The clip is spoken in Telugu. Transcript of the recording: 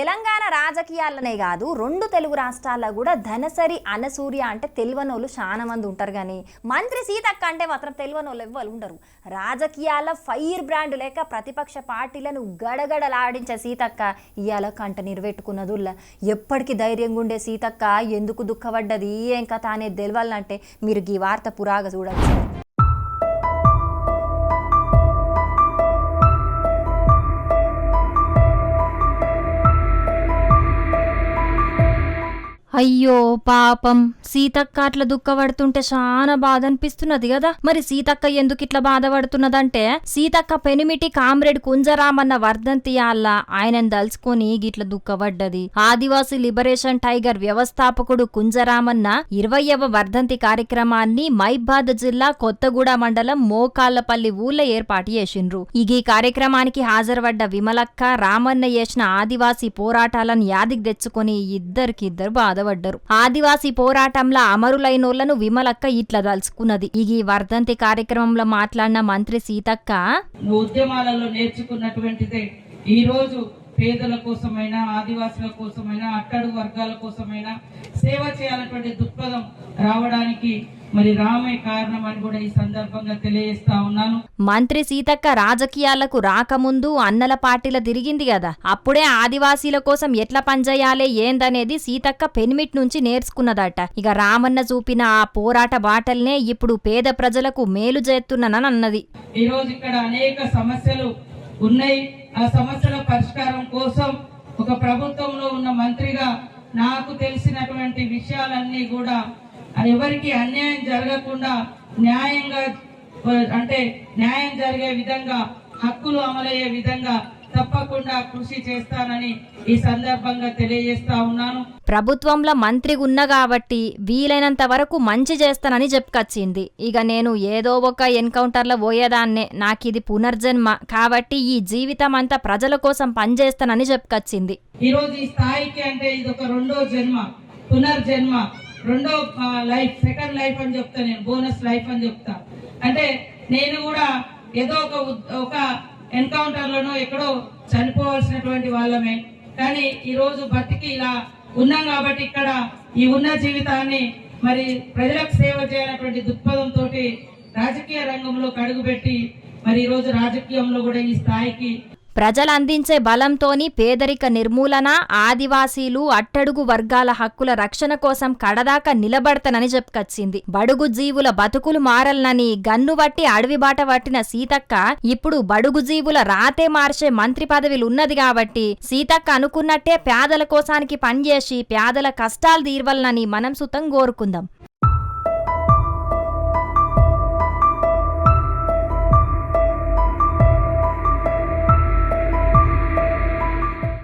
తెలంగాణ రాజకీయాలనే కాదు రెండు తెలుగు రాష్ట్రాల్లో కూడా ధనసరి అనసూర్య అంటే తెలివనోళ్ళు చాలా మంది ఉంటారు కానీ మంత్రి సీతక్క అంటే మాత్రం తెలివనోళ్ళు ఎవ్వరు ఉండరు. రాజకీయాల ఫైర్ బ్రాండ్ లేక ప్రతిపక్ష పార్టీలను గడగడలాడించే సీతక్క ఇవాళ కంట నిర్వెట్టుకున్నదుల్లా. ఎప్పటికీ ధైర్యంగా ఉండే సీతక్క ఎందుకు దుఃఖపడ్డది ఏం కథ అనేది తెలియాలంటే మీరు ఈ వార్త పురాగా చూడవచ్చు అయ్యో పాపం. సీతక్క అట్లా దుఃఖపడుతుంటే చాలా బాధ అనిపిస్తున్నది కదా మరి సీతక్క ఎందుకు ఇట్లా బాధపడుతున్నదంటే సీతక్క పెనిమిటి కామ్రేడ్ కుంజరామన్న వర్ధంతి అల్ల ఆయనను దలుచుకొని గిట్ల దుఃఖపడ్డది. ఆదివాసీ లిబరేషన్ టైగర్ వ్యవస్థాపకుడు కుంజరామన్న ఇరవయవ వర్ధంతి కార్యక్రమాన్ని మైబాద్ జిల్లా కొత్తగూడ మండలం మోకాళ్ళపల్లి ఊళ్ళో ఏర్పాటు చేసిండ్రు. ఈ కార్యక్రమానికి హాజరుపడ్డ విమలక్క రామన్న చేసిన ఆదివాసీ పోరాటాలను యాదికి తెచ్చుకొని ఇద్దరికిద్దరు బాధపడ్డారు. ఆదివాసీ పోరాటంలో అమరులైనోళ్ళను విమలక్క ఇట్లా దలుచుకున్నది ఇక ఈ వర్ధంతి కార్యక్రమంలో మాట్లాడిన మంత్రి సీతక్క ఉద్యమాలలో నేర్చుకున్నటువంటిదే. ఈ రోజు పేదల కోసమైనా ఆదివాసుల కోసమైనా అట్టడు వర్గాల కోసమైనా సేవ చేయాలన్నటువంటి దృక్పథం రావడానికి మరి రామే కారణం అని కూడా ఈ సందర్భంగా తెలియజేస్తా ఉన్నాను. మంత్రి సీతక్క రాజకీయాలకు రాకముందు అన్నల పార్టీల తిరిగింది కదా. అప్పుడే ఆదివాసీల కోసం ఎట్లా పనిచేయాలి ఏందనేది సీతక్క పెనిమిట్ నుంచి నేర్చుకున్నదట. ఇక రామన్న చూపిన ఆ పోరాట బాటల్నే ఇప్పుడు పేద ప్రజలకు మేలు చేస్తున్నానని అన్నది. ఈ రోజు ఇక్కడ అనేక సమస్యలు ఉన్నాయి. ఆ సమస్యల పరిష్కారం కోసం ఒక ప్రభుత్వంలో ఉన్న మంత్రిగా నాకు తెలిసినటువంటి విషయాలన్నీ కూడా ఎవరికి అన్యాయం జరగకుండా న్యాయంగా అంటే న్యాయం జరిగే విధంగా హక్కులు అమలయ్యే విధంగా తప్పకుండా కృషి చేస్తానని ఈ సందర్భంగా తెలియజేస్తా ఉన్నాను. ప్రభుత్వంలో మంత్రి ఉన్న కాబట్టి వీలైనంత వరకు మంచి చేస్తానని చెప్పుకొచ్చింది. ఇక నేను ఏదో ఒక ఎన్కౌంటర్లో పోయేదాన్నే నాకు ఇది పునర్జన్మ. కాబట్టి ఈ జీవితం అంతా ప్రజల కోసం పనిచేస్తానని చెప్పుకొచ్చింది. ఈ రోజు ఈ స్థాయికి అంటే ఇది ఒక రెండో జన్మ పునర్జన్మ. రెండో లైఫ్ సెకండ్ లైఫ్ అని చెప్తా నేను బోనస్ లైఫ్ అని చెప్తా. అంటే నేను కూడా ఏదో ఒక ఒక ఎన్కౌంటర్ లోనో ఎక్కడో చనిపోవాల్సినటువంటి వాళ్ళమే. కానీ ఈ రోజు బతికి ఇలా ఉన్నాం కాబట్టి ఇక్కడ ఈ ఉన్న జీవితాన్ని మరి ప్రజలకు సేవ చేయాలన్నటువంటి దృక్పథంతో రాజకీయ రంగంలో కడుగుపెట్టి మరి ఈరోజు రాజకీయంలో కూడా ఈ స్థాయికి ప్రజలు అందించే బలంతోని పేదరిక నిర్మూలన ఆదివాసీలు అట్టడుగు వర్గాల హక్కుల రక్షణ కోసం కడదాకా నిలబడతనని చెప్పుకొచ్చింది. బడుగు జీవుల బతుకులు మారలనని గన్ను బట్టి అడవి బాట పట్టిన సీతక్క ఇప్పుడు బడుగు జీవుల రాతే మార్చే మంత్రి పదవిలు ఉన్నది కాబట్టి సీతక్క అనుకున్నట్టే పేదల కోసానికి పనిచేసి పేదల కష్టాలు తీర్వలనని మనం సుతం కోరుకుందాం.